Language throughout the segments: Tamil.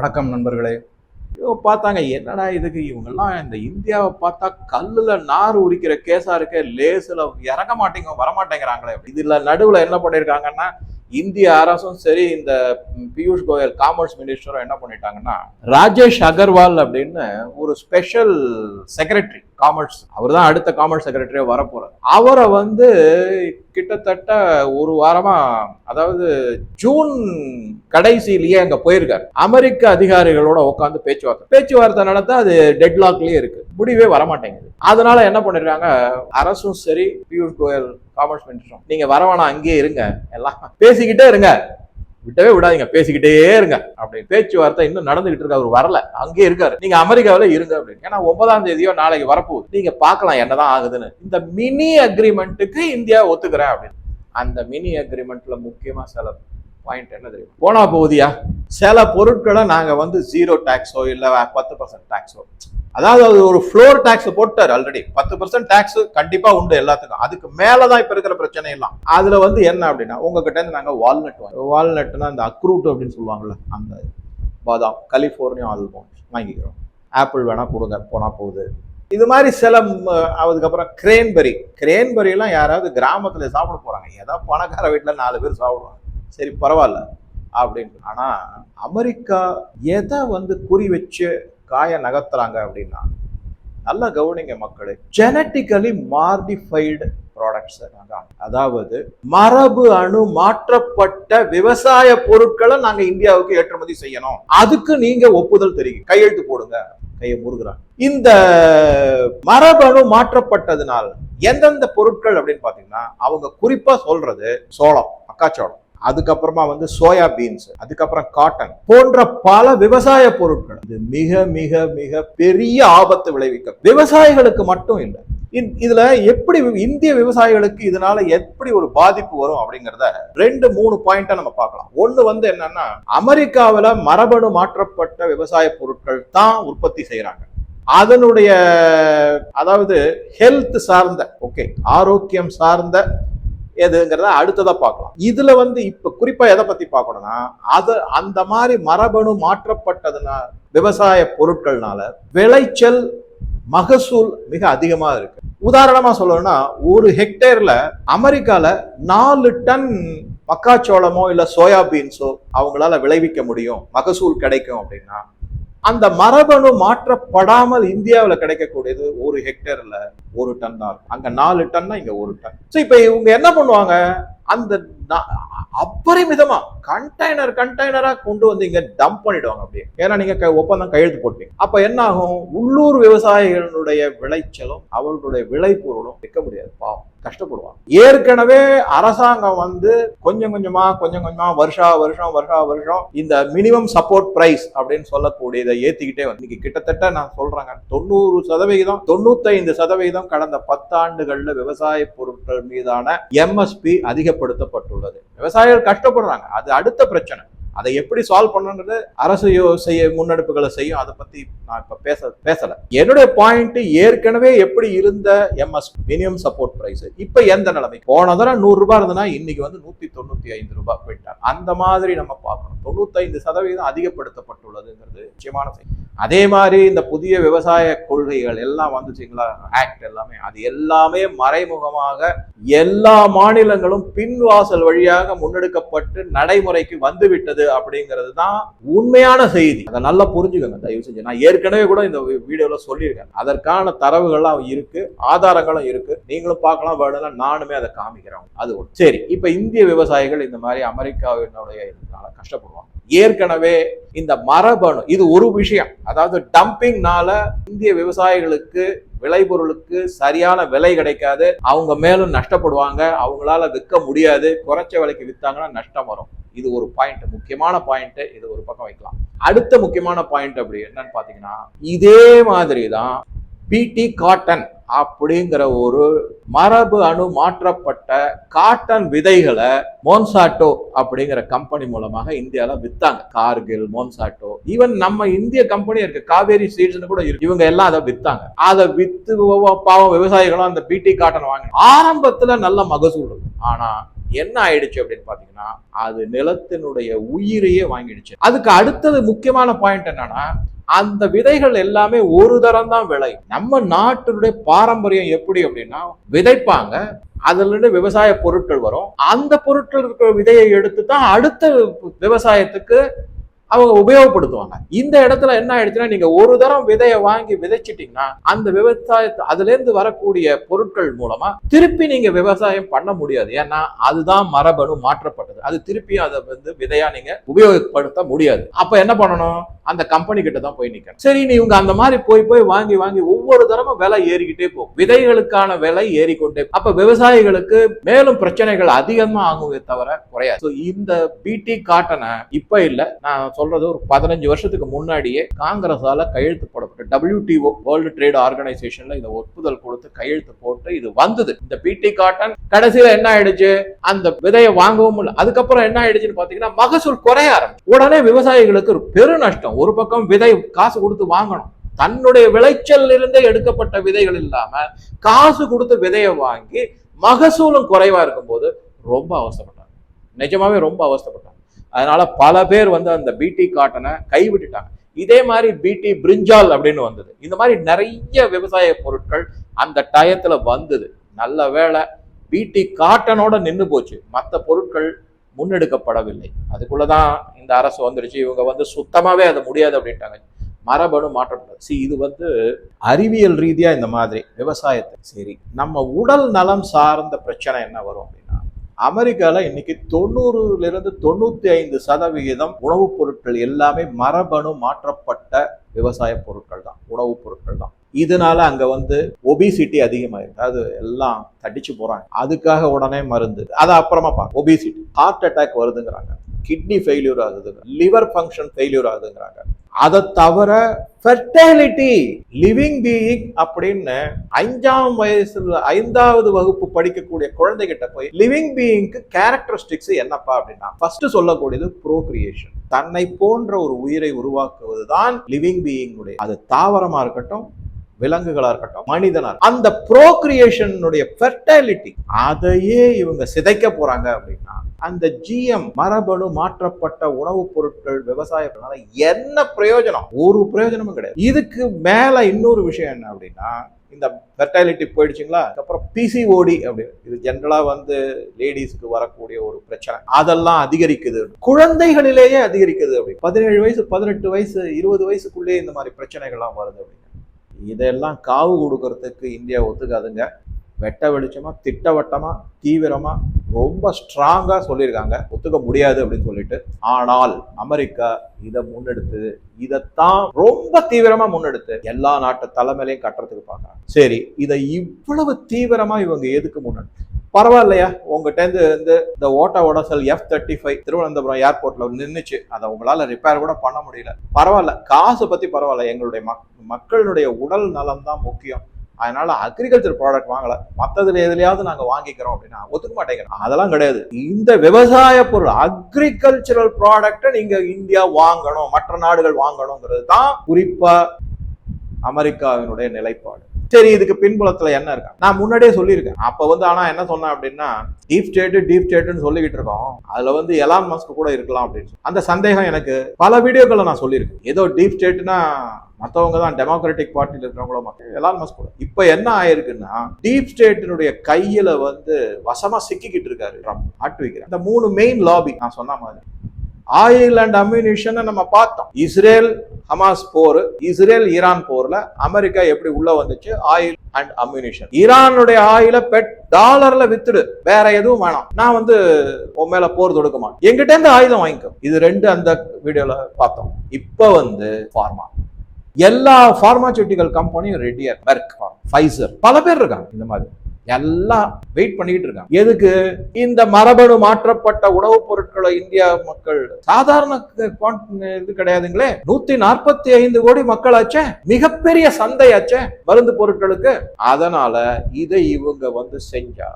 வணக்கம் நண்பர்களே. இவங்க பார்த்தாங்க என்னடா இதுக்கு? இவங்கெல்லாம் இந்த இந்தியாவை பார்த்தா கல்லுல நார் உரிக்கிற கேஸா இருக்க லேசில் இறங்க மாட்டேங்க வர மாட்டேங்கிறாங்களே இதுல நடுவில் என்ன பண்ணியிருக்காங்கன்னா இந்திய அரசும் சரி இந்த பியூஷ் கோயல் காமர்ஸ் மினிஸ்டரும் என்ன பண்ணிட்டாங்கன்னா ராஜேஷ் அகர்வால் அப்படின்னு ஒரு ஸ்பெஷல் செக்ரட்டரி காமர்ஸ். அவர் தான் அடுத்த காமர்ஸ் செக்ரட்டரியா வரப்போறாரு. அவரை வந்து கிட்டத்தட்ட ஒரு வாரமா அதாவது ஜூன் கடைசியிலேயே அங்க போயிருக்காரு. அமெரிக்க அதிகாரிகளோட உட்காந்து பேச்சுவார்த்தை. பேச்சுவார்த்தை நடத்த அது டெட்லாக்லயே இருக்கு. முடிவே வரமாட்டேங்குது. அதனால என்ன பண்ணிருக்காங்க அரசும் சரி பியூஷ் கோயல் காமர்ஸ் மினிஸ்டரும் நீங்க வரவானா அங்கேயே இருங்க. எல்லாம் பேசிக்கிட்டே இருங்க. விட்டவே விடாதீங்க. பேசிக்கிட்டே இருங்க. அப்படி பேச்சுவார்த்தை இன்னும் நடந்துகிட்டு இருக்கு. அவர் வரல. அங்கேயே இருக்காரு. நீங்க அமெரிக்காவில இருங்க அப்படின்னு. ஏன்னா ஒன்பதாம் தேதியோ நாளைக்கு வரப்போகுது. நீங்க பார்க்கலாம் என்னதான் ஆகுதுன்னு. இந்த மினி அக்ரிமெண்ட்டுக்கு இந்தியா ஒத்துக்கிறேன் அப்படின்னு. அந்த மினி அக்ரிமெண்ட்ல முக்கியமா சில பாயிண்ட் என்ன தெரியும் போனா போகுதியா? சில பொருட்களை நாங்கள் வந்து ஜீரோ டேக்ஸோ இல்லை பத்து பர்சன்ட் டேக்ஸோ அதாவது அது ஒரு ஃப்ளோர் டேக்ஸ் போட்டார் ஆல்ரெடி பத்து பர்சன்ட் டேக்ஸ் கண்டிப்பா உண்டு எல்லாத்துக்கும். அதுக்கு மேலதான் இப்ப இருக்கிற பிரச்சனை எல்லாம் அதுல வந்து என்ன அப்படின்னா உங்ககிட்ட இருந்து நாங்க வால்நட் வால்நட்னா அந்த அக்ரூட் அப்படின்னு சொல்லுவாங்கல்ல அந்த பாதாம் கலிஃபோர்னியா ஆல்பம் வாங்கிக்கிறோம். ஆப்பிள் வேணா கொடுங்க போனா போகுது. இது மாதிரி சில அதுக்கப்புறம் கிரேன்பெரி கிரேன்பெரியெல்லாம் யாராவது கிராமத்தில் சாப்பிட போகிறாங்க ஏதாவது பணக்கார வீட்டில் நாலு பேர் சாப்பிடுவாங்க. சரி பரவாயில்ல அப்படின்னு ஆனா அமெரிக்கா எதை வந்து குறி வச்சு காய நகர்த்துறாங்க அப்படின்னா நல்லா கவனிங்க மக்களே ஜெனட்டிக்கலி மார்டிஃபைடு ப்ராடக்ட்ஸ் அதாவது மரபு அணு மாற்றப்பட்ட விவசாய பொருட்களை நாங்க இந்தியாவுக்கு ஏற்றுமதி செய்யணும். அதுக்கு நீங்க ஒப்புதல் தெரியும் கையெழுத்து போடுங்க. கையை முருகிறாங்க இந்த மரபணு மாற்றப்பட்டதுனால எந்தெந்த பொருட்கள் அப்படின்னு பாத்தீங்கன்னா அவங்க குறிப்பா சொல்றது சோளம் மக்காச்சோளம். அதுக்கப்புறமா வந்து சோயா பீன்ஸ் அதுக்கப்புறம் காட்டன் போன்ற பல விவசாய பொருட்கள். இது மிக மிக மிக பெரிய ஆபத்து விளைவிக்கும். விவசாயிகளுக்கு மட்டும் இல்லை இந்- இதுல எப்படி இந்திய விவசாயிகளுக்கு இதனால எப்படி ஒரு பாதிப்பு வரும் அப்படிங்கறத ரெண்டு மூணு பாயிண்டா நம்ம பார்க்கலாம். ஒண்ணு வந்து என்னன்னா அமெரிக்காவில மரபணு மாற்றப்பட்ட விவசாய பொருட்கள் தான் உற்பத்தி செய்யறாங்க அதனுடைய அதாவது ஹெல்த் சார்ந்த ஓகே ஆரோக்கியம் சார்ந்த எதுங்கிறத அடுத்ததா பார்க்கலாம். இதுல வந்து இப்ப குறிப்பா எதை பத்தி பார்க்கணும்னா அது அந்த மாதிரி மரபணு மாற்றப்பட்டதுனா விவசாய பொருட்கள்னால விளைச்சல் மகசூல் மிக அதிகமாக இருக்கு. உதாரணமா சொல்லணும்னா ஒரு ஹெக்டேர்ல அமெரிக்கால நாலு டன் மக்காச்சோளமோ இல்ல சோயாபீன்ஸோ அவங்களால விளைவிக்க முடியும் மகசூல் கிடைக்கும் அப்படின்னா அந்த மரபணு மாற்றப்படாமல் இந்தியாவில் கிடைக்கக்கூடியது ஒரு ஹெக்டேர்ல ஒரு டன் தான். இருக்கும் அங்க நாலு டன்னா இங்க ஒரு டன். ஸோ இப்ப இவங்க என்ன பண்ணுவாங்க? அந்த அபரிமிதமா கண்டெய்னர் கண்டெய்னரா கொண்டு வந்து இங்க டம்ப் பண்ணிடுவாங்க அப்படியே. ஏன்னா நீங்க க- ஒப்பந்தம் கையெழுத்து போட்டீங்க. அப்ப என்ன ஆகும் உள்ளூர் விவசாயிகளுடைய விளைச்சலும் அவர்களுடைய விளைபொருளும் விற்க முடியாது. பாவம். கஷ்டப்படுவாங்க. ஏற்கனவே அரசாங்கம் வந்து கொஞ்சம் கொஞ்சமா கொஞ்சம் கொஞ்சமா வருஷா வருஷம் வருஷா வருஷம் இந்த மினிமம் சப்போர்ட் பிரைஸ் அப்படின்னு சொல்லக்கூடியதை ஏத்திக்கிட்டே வந்து இன்னைக்கு கிட்டத்தட்ட நான் சொல்றேங்க தொண்ணூறு சதவிகிதம் தொண்ணூத்தைந்து சதவிகிதம் கடந்த பத்தாண்டுகள்ல விவசாய பொருட்கள் மீதான எம்எஸ்பி அதிக ஏற்படுத்தப்பட்டுள்ளது. விவசாயிகள் கஷ்டப்படுறாங்க. அது அடுத்த பிரச்சனை. அதை எப்படி சால்வ் பண்ணணுன்றது அரசு செய்ய முன்னெடுப்புகளை செய்யும். அதை பத்தி நான் இப்ப பேச பேசல. என்னுடைய பாயிண்ட் ஏற்கனவே எப்படி இருந்த எம்எஸ் மினிமம் சப்போர்ட் பிரைஸ் இப்ப எந்த நிலைமை? போன தடவை நூறு ரூபாய் இருந்ததுன்னா இன்னைக்கு வந்து நூத்தி தொண்ணூத்தி ஐந்து ரூபாய் போயிட்டாங்க அந்த மாதிரி நம்ம பார்க்கணும். தொண்ணூத்தைந்து சதவீதம் அதிகப்படுத்தப்பட்டுள்ளதுங்கிறது நிச்சயமான செய்தி. அதே மாதிரி இந்த புதிய விவசாய கொள்கைகள் எல்லாம் வந்துச்சுங்களா ஆக்ட் எல்லாமே. அது எல்லாமே மறைமுகமாக எல்லா மாநிலங்களும் பின்வாசல் வழியாக முன்னெடுக்கப்பட்டு நடைமுறைக்கு வந்துவிட்டது அப்படிங்கிறது தான் உண்மையான செய்தி. அதை நல்லா புரிஞ்சுக்கோங்க. தயவு செஞ்சு. நான் ஏற்கனவே கூட இந்த வீடியோவில் வீடியோல சொல்லியிருக்கேன். அதற்கான தரவுகள்லாம் இருக்கு ஆதாரங்களும் இருக்கு. நீங்களும் பார்க்கலாம் வேணும்னா நானுமே அதை காமிக்கிறேன். அது சரி. இப்ப இந்திய விவசாயிகள் இந்த மாதிரி அமெரிக்காவினுடைய இதனால கஷ்டப்படுவாங்க. ஏற்கனவே இந்த மரபணு இது ஒரு விஷயம். அதாவது டம்பிங்னால இந்திய விவசாயிகளுக்கு விளைபொருளுக்கு சரியான விலை கிடைக்காது. அவங்க மேலும் நஷ்டப்படுவாங்க. அவங்களால விற்க முடியாது. குறைச்ச விலைக்கு வித்தாங்கன்னா நஷ்டம் வரும். இது ஒரு பாயிண்ட் முக்கியமான பாயிண்ட் இது ஒரு பக்கம் வைக்கலாம். அடுத்த முக்கியமான பாயிண்ட் அப்படி என்னன்னு பாத்தீங்கன்னா இதே மாதிரி தான் பிடி காட்டன் அப்படிங்கிற ஒரு மரபு அணு மாற்றப்பட்ட காட்டன் விதைகளை மோன்சாட்டோ அப்படிங்கிற கம்பெனி மூலமாக இந்தியாவில் வித்தாங்க. கார்கில் மோன்சாட்டோ ஈவன் நம்ம இந்திய கம்பெனி இருக்கு. காவேரி சீட்ஸ்னு கூட இருக்கு. இவங்க எல்லாம் அதை வித்தாங்க. அதை வித்து பாவம் விவசாயிகளும் அந்த பிடி காட்டன் வாங்க ஆரம்பத்தில் நல்ல மகசூல் இருக்கும் ஆனா என்ன ஆயிடுச்சு அப்படின்னு பாத்தீங்கன்னா அது நிலத்தினுடைய உயிரையே வாங்கிடுச்சு. அதுக்கு அடுத்தது முக்கியமான பாயிண்ட் என்னன்னா அந்த விதைகள் எல்லாமே ஒரு தரம் தான் விளை நம்ம நாட்டினுடைய பாரம்பரியம் எப்படி அப்படின்னா விதைப்பாங்க அதுல இருந்து விவசாய பொருட்கள் வரும். அந்த பொருட்கள் இருக்கிற விதையை எடுத்து தான் அடுத்த விவசாயத்துக்கு அவங்க உபயோகப்படுத்துவாங்க. இந்த இடத்துல என்ன ஆயிடுச்சுன்னா நீங்க ஒரு தரம் விதையை வாங்கி விதைச்சிட்டீங்கன்னா அந்த விவசாயத்தை அதுல இருந்து வரக்கூடிய பொருட்கள் மூலமா திருப்பி நீங்க விவசாயம் பண்ண முடியாது. ஏன்னா அதுதான் மரபணு மாற்றப்பட்டது. அது திருப்பி அதை வந்து விதையா நீங்க உபயோகப்படுத்த முடியாது. அப்ப என்ன பண்ணணும்? அந்த கம்பெனி கிட்ட தான் போய் நிக்கணும். சரி நீ இவங்க அந்த மாதிரி போய் போய் வாங்கி வாங்கி ஒவ்வொரு தரமும் விலை ஏறிக்கிட்டே போகும். விதைகளுக்கான விலை ஏறிக்கொண்டே அப்ப விவசாயிகளுக்கு மேலும் பிரச்சனைகள் அதிகமா ஆகுமே தவிர குறையாது. இந்த பிடி காட்டனை இப்ப இல்ல. நான் சொல்றது ஒரு பதினஞ்சு வருஷத்துக்கு முன்னாடியே காங்கிரஸால கையெழுத்து போடப்பட்ட டபிள்யூடிஓ வேர்ல்டு ட்ரேட் ஆர்கனைசேஷன்ல இதை ஒப்புதல் கொடுத்து கையெழுத்து போட்டு இது வந்தது. இந்த பிடி காட்டன் கடைசியில என்ன ஆயிடுச்சு? அந்த விதையை வாங்கவும் இல்லை. அதுக்கப்புறம் என்ன ஆயிடுச்சுன்னு பாத்தீங்கன்னா மகசூல் குறைய ஆரம்பிச்சு. உடனே விவசாயிகளுக்கு ஒரு பெரு நஷ்டம். ஒரு பக்கம் விதை காசு கொடுத்து வாங்கணும். தன்னுடைய விளைச்சல் இருந்தே எடுக்கப்பட்ட விதைகள் இல்லாம காசு கொடுத்து விதையை வாங்கி மகசூலும் குறைவா இருக்கும்போது ரொம்ப அவசரப்பட்டாங்க நிஜமாவே ரொம்ப அவசரப்பட்டாங்க அதனால பல பேர் வந்து அந்த பிடி காட்டனை கைவிட்டுட்டாங்க. இதே மாதிரி பிடி பிரிஞ்சால் அப்படின்னு வந்தது. இந்த மாதிரி நிறைய விவசாய பொருட்கள் அந்த டயத்துல வந்தது. நல்ல வேளை பிடி காட்டனோட நின்று போச்சு. மற்ற பொருட்கள் முன்னெடுக்கப்படவில்லை. அதுக்குள்ளதான் இந்த அரசு வந்துடுச்சு இவங்க வந்து சுத்தமாவே அது முடியாது அப்படின்ட்டாங்க. மரபணு மாற்றப்பட்டது. சி இது வந்து அறிவியல் ரீதியா இந்த மாதிரி விவசாயத்தை. சரி நம்ம உடல் நலம் சார்ந்த பிரச்சனை என்ன வரும்? அமெரிக்காவில் இன்னைக்கு தொண்ணூறுல இருந்து தொண்ணூத்தி ஐந்து சதவிகிதம் உணவுப் பொருட்கள் எல்லாமே மரபணு மாற்றப்பட்ட விவசாய பொருட்கள் தான் உணவுப் பொருட்கள் தான். இதனால அங்க வந்து ஒபிசிட்டி அதிகமாயிருக்கு. அது எல்லாம் தடிச்சு போறாங்க. அதுக்காக உடனே மருந்து. அதை அப்புறமா பார்க்க ஒபிசிட்டி ஹார்ட் அட்டாக் வருதுங்கிறாங்க. கிட்னி ஃபெயிலியூர் ஆகுதுங்க. லிவர் ஃபங்க்ஷன் ஃபெயிலியூர் ஆகுதுங்கிறாங்க. அதை தவிர ஃபெர்டிலிட்டி லிவிங் பீயிங் அப்படின்னு அஞ்சாம் வயசுல ஐந்தாவது வகுப்பு படிக்கக்கூடிய குழந்தைகிட்ட போய் லிவிங் பீயிங்க்கு கேரக்டரிஸ்டிக்ஸ் என்னப்பா அப்படின்னா ஃபர்ஸ்ட் சொல்லக்கூடியது ப்ரோக்ரியேஷன் தன்னை போன்ற ஒரு உயிரை உருவாக்குவது தான் லிவிங் பீயிங்குடைய அது தாவரமா இருக்கட்டும் விலங்குகளா இருக்கட்டும் மனிதனா அந்த ப்ரோக்ரியேஷனுடைய ஃபெர்டைலிட்டி அதையே இவங்க சிதைக்க போறாங்க அப்படின்னா அந்த ஜிஎம் மரபணு மாற்றப்பட்ட உணவுப் பொருட்கள் விவசாயத்தினால என்ன பிரயோஜனம்? ஒரு பிரயோஜனமும் கிடையாது. இதுக்கு மேல இன்னொரு விஷயம் என்ன அப்படின்னா இந்த ஃபெர்டைலிட்டி போயிடுச்சுங்களா? அதுக்கப்புறம் பிசிஓடி அப்படி. இது ஜென்ரலாக வந்து லேடிஸ்க்கு வரக்கூடிய ஒரு பிரச்சனை. அதெல்லாம் அதிகரிக்குது. குழந்தைகளிலேயே அதிகரிக்குது அப்படி. பதினேழு வயசு பதினெட்டு வயசு இருபது வயசுக்குள்ளேயே இந்த மாதிரி பிரச்சனைகள்லாம் வருது அப்படின்னு இதெல்லாம் காவு கொடுக்கறதுக்கு இந்தியா ஒத்துக்காதுங்க. வெட்ட வெளிச்சமாக திட்டவட்டமாக தீவிரமாக ரொம்ப ஸ்ட்ராங்காக சொல்லியிருக்காங்க. ஒத்துக்க முடியாது அப்படின்னு சொல்லிட்டு. ஆனால் அமெரிக்கா இதை முன்னெடுத்து இதைத்தான் ரொம்ப தீவிரமாக முன்னெடுத்து எல்லா நாட்டு தலைமையிலையும் கட்டுறதுக்கு பார்க்குறாங்க. சரி இதை இவ்வளவு தீவிரமாக இவங்க எதுக்கு முன்னெடுத்து? பரவாயில்லையா? உங்ககிட்ட இருந்து வந்து இந்த ஓட்ட ஓடசல் எஃப் தேர்ட்டி ஃபைவ் திருவனந்தபுரம் ஏர்போர்ட்ல நின்றுச்சு அதை உங்களால ரிப்பேர் கூட பண்ண முடியல. பரவாயில்ல. காசு பத்தி பரவாயில்ல. எங்களுடைய மக் மக்களுடைய உடல் நலம் தான் முக்கியம். அதனால அக்ரிகல்ச்சர் ப்ராடக்ட் வாங்கல. மத்ததுல எதுலயாவது நாங்க வாங்கிக்கிறோம் அப்படின்னா ஒத்துக்க மாட்டேங்கிறோம் அதெல்லாம் கிடையாது. இந்த விவசாய பொருள் அக்ரிகல்ச்சரல் ப்ராடக்ட்டை நீங்க இந்தியா வாங்கணும். மற்ற நாடுகள் வாங்கணுங்கிறது தான் குறிப்பா அமெரிக்காவினுடைய நிலைப்பாடு. சரி இதுக்கு பின்புலத்துல என்ன இருக்கு? நான் முன்னாடியே சொல்லியிருக்கேன். அப்ப வந்து ஆனா என்ன சொன்னேன் அப்படின்னா டீப் ஸ்டேட் டீப் ஸ்டேட்னு சொல்லிக்கிட்டு இருக்கோம். அதுல வந்து எலான் மஸ்க் கூட இருக்கலாம் அப்படின்னு அந்த சந்தேகம் எனக்கு பல வீடியோக்களை நான் சொல்லியிருக்கேன். ஏதோ டீப் ஸ்டேட்னா மற்றவங்க தான் டெமோக்ராட்டிக் பார்ட்டியில் இருக்கிறவங்களோ மக்கள் எலான் மஸ்க் கூட. இப்போ என்ன ஆயிருக்குன்னா டீப் ஸ்டேட்டினுடைய கையில் வந்து வசமாக சிக்கிக்கிட்டு இருக்காரு ட்ரம்ப் ஆட்டு வைக்கிறேன் இந்த மூணு மெயின் லாபி நான் சொன்ன மாதிரி. ஆயில் அண்ட் அம்யூனிஷன் நம்ம பார்த்தோம். இஸ்ரேல் ஹமாஸ் போர் இஸ்ரேல் ஈரான் போர்ல அமெரிக்கா எப்படி உள்ள வந்துச்சு? ஆயில் அண்ட் அம்யூனிஷன் ஈரானுடைய ஆயில பெட் டாலர்ல வித்துடு. வேற எதுவும் வேணாம். நான் வந்து உன் மேல போர் தொடுக்க மாட்டேன். எங்கிட்ட இருந்து ஆயுதம் வாங்கிக்கோ. இது ரெண்டு அந்த வீடியோல பார்த்தோம். இப்ப வந்து ஃபார்மா எல்லா பார்மாசூட்டிக்கல் கம்பெனியும் ரெடியா மெர்க் ஃபைசர் பல பேர் இருக்காங்க இந்த மாதிரி. எல்லாம் வெயிட் பண்ணிக்கிட்டு இருக்காங்க. எதுக்கு? இந்த மரபணு மாற்றப்பட்ட உணவுப் பொருட்களை இந்தியா மக்கள் சாதாரண இது கிடையாதுங்களே. நூத்தி நாற்பத்தி ஐந்து கோடி மக்களாச்சே மிகப்பெரிய சந்தையாச்சே மருந்து பொருட்களுக்கு. அதனால இதை இவங்க வந்து செஞ்சா.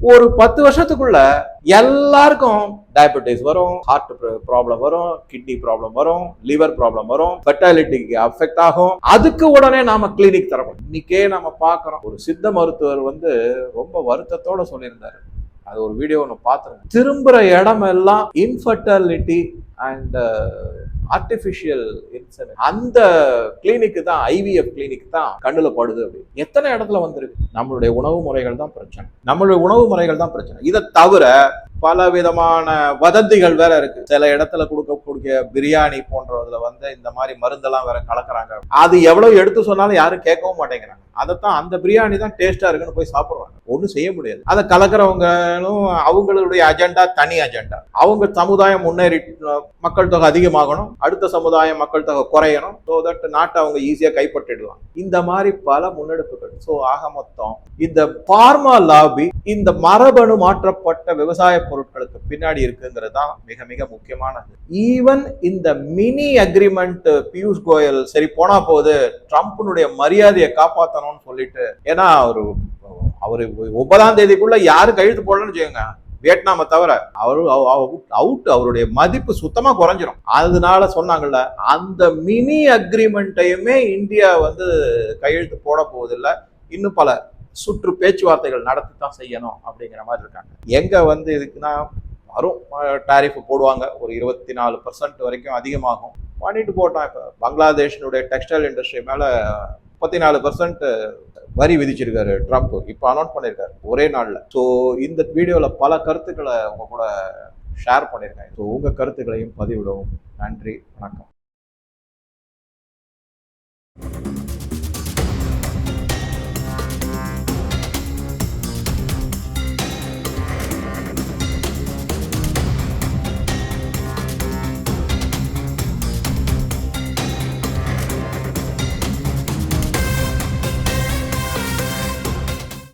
ஒரு பத்து வருஷத்துக்குள்ள எல்லாருக்கும் டயபெட்டிஸ் வரும் ஹார்ட் ப்ராப்ளம் வரும் கிட்னி ப்ராப்ளம் வரும் லிவர் ப்ராப்ளம் வரும் ஃபெர்டாலிட்டிக்கு அஃபெக்ட் ஆகும். அதுக்கு உடனே நாம கிளினிக் தரணும் இன்னைக்கே நாம பார்க்குறோம். ஒரு சித்த மருத்துவர் வந்து ரொம்ப வருத்தத்தோட சொல்லியிருந்தாரு. அது ஒரு வீடியோ ஒன்று பார்த்துருங்க திரும்புகிற இடமெல்லாம் இன்ஃபர்டாலிட்டி அண்ட் ஆர்டிஃபிஷியல் இன்செமின் அந்த கிளினிக்கு தான் ஐவிஎஃப் கிளினிக் தான் கண்ணுல படுது அப்படின்னு. எத்தனை இடத்துல வந்திருக்கு? நம்மளுடைய உணவு முறைகள் தான் பிரச்சனை. நம்மளுடைய உணவு முறைகள் தான் பிரச்சனை. இதை தவிர பல விதமான வதந்திகள் வேற இருக்கு. சில இடத்துல கொடுக்கக்கூடிய பிரியாணி போன்றதுல வந்து இந்த மாதிரி மருந்தெல்லாம் வேற கலக்குறாங்க. அது எவ்வளவு எடுத்து சொன்னாலும் யாரும் கேட்கவும் மாட்டேங்கிறாங்க. அதைத்தான் அந்த பிரியாணி தான் டேஸ்டா இருக்குன்னு போய் சாப்பிடுவாங்க ஒன்றும் செய்ய முடியாது. அதை கலக்கிறவங்களும் அவங்களுடைய அஜெண்டா தனி அஜெண்டா அவங்க சமுதாயம் முன்னேறி மக்கள் தொகை அதிகமாகணும். அடுத்த சமுதாயம் மக்கள் தொகை குறையணும். ஸோ தட் நாட்டை அவங்க ஈஸியாக கைப்பற்றிடலாம். இந்த மாதிரி பல முன்னெடுப்புகள். ஸோ ஆக மொத்தம் இந்த பார்மா லாபி இந்த மரபணு மாற்றப்பட்ட விவசாய பொருட்களுக்கு பின்னாடி இருக்குங்கிறது தான் மிக மிக முக்கியமானது. ஈவன் இந்த மினி அக்ரிமெண்ட் பியூஷ் கோயல் சரி போனா போது ட்ரம்ப்னுடைய மரியாதையை காப்பாற்றணும்னு சொல்லிட்டு ஏன்னா அவரு அவரு ஒன்பதாம் தேதிக்குள்ள யாரும் கையெழுத்து போடலன்னு வச்சுக்கோங்க வியட்நாமை தவிர அவர் அவுட் அவருடைய மதிப்பு சுத்தமாக குறைஞ்சிரும். அதனால சொன்னாங்கல்ல அந்த மினி அக்ரிமெண்ட்டையுமே இந்தியா வந்து கையெழுத்து போட போவதில்ல இன்னும் பல சுற்று பேச்சுவார்த்தைகள் நடத்தி தான் செய்யணும் அப்படிங்கிற மாதிரி இருக்காங்க. எங்க வந்து இதுக்குன்னா வரும். டாரிஃப் போடுவாங்க. ஒரு இருபத்தி நாலு பர்சன்ட் வரைக்கும் அதிகமாகும். பண்ணிட்டு போட்டோம் இப்போ பங்களாதேஷினுடைய டெக்ஸ்டைல் இண்டஸ்ட்ரி மேலே முப்பத்தி நாலு பர்சன்ட் வரி விதிச்சிருக்காரு ட்ரம்ப். இப்போ அனௌன்ஸ் பண்ணியிருக்காரு ஒரே நாளில். ஸோ இந்த வீடியோவில் பல கருத்துக்களை உங்கள் கூட ஷேர் பண்ணியிருக்கேன் ஸோ உங்கள் கருத்துக்களையும் பதிவிடவும். நன்றி. வணக்கம்.